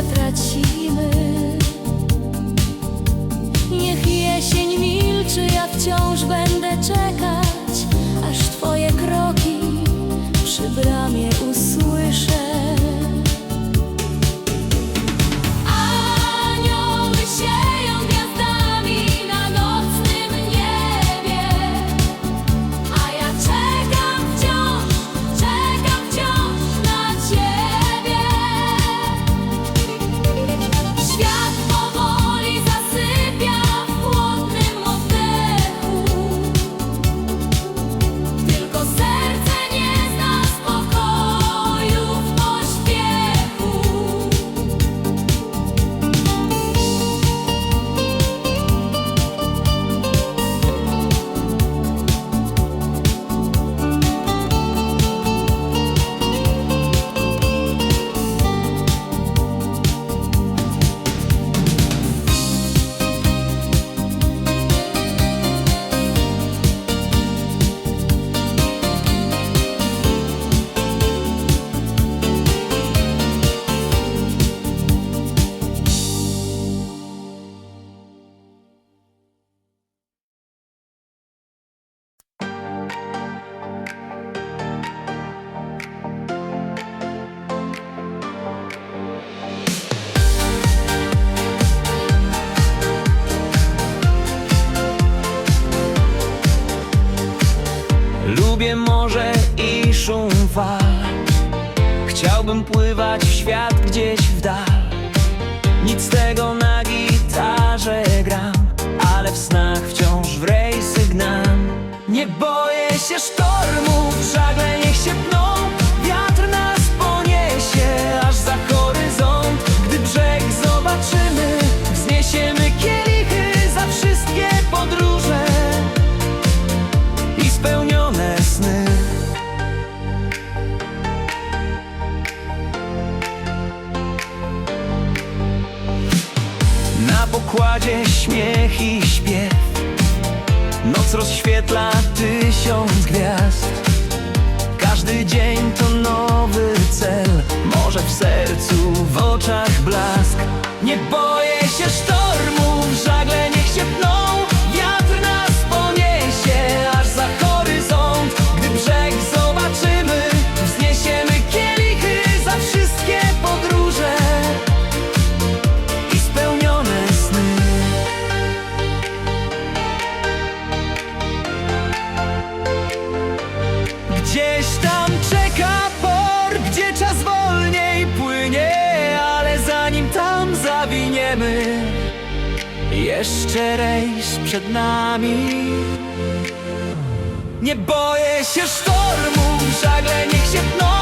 stracimy. Niech jesień milczy, ja wciąż będę czekać, aż twoje kroki przy bramie usłyszę. Chciałbym pływać w świat gdzieś w dal. Nic z tego na gitarze gram Ale w snach wciąż w rejsy gnam. Nie boję się sztormów, żagle niech się pną pokładzie śmiech i śpiew, noc rozświetla tysiąc gwiazd. Każdy dzień to nowy cel, może w sercu, w oczach blask. Nie boję się sztormów, jeszcze rejs przed nami. Nie boję się sztormów, żagle niech się pną,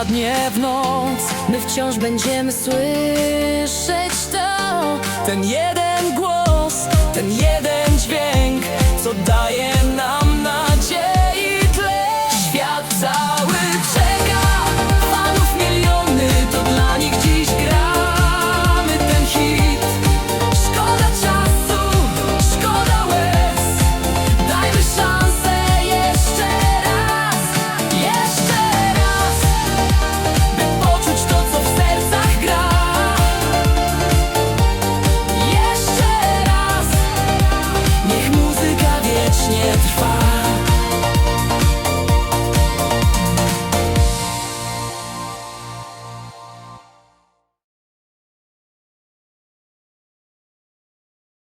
wpadnie w noc. My wciąż będziemy słyszeć to. Ten jeden głos, ten jeden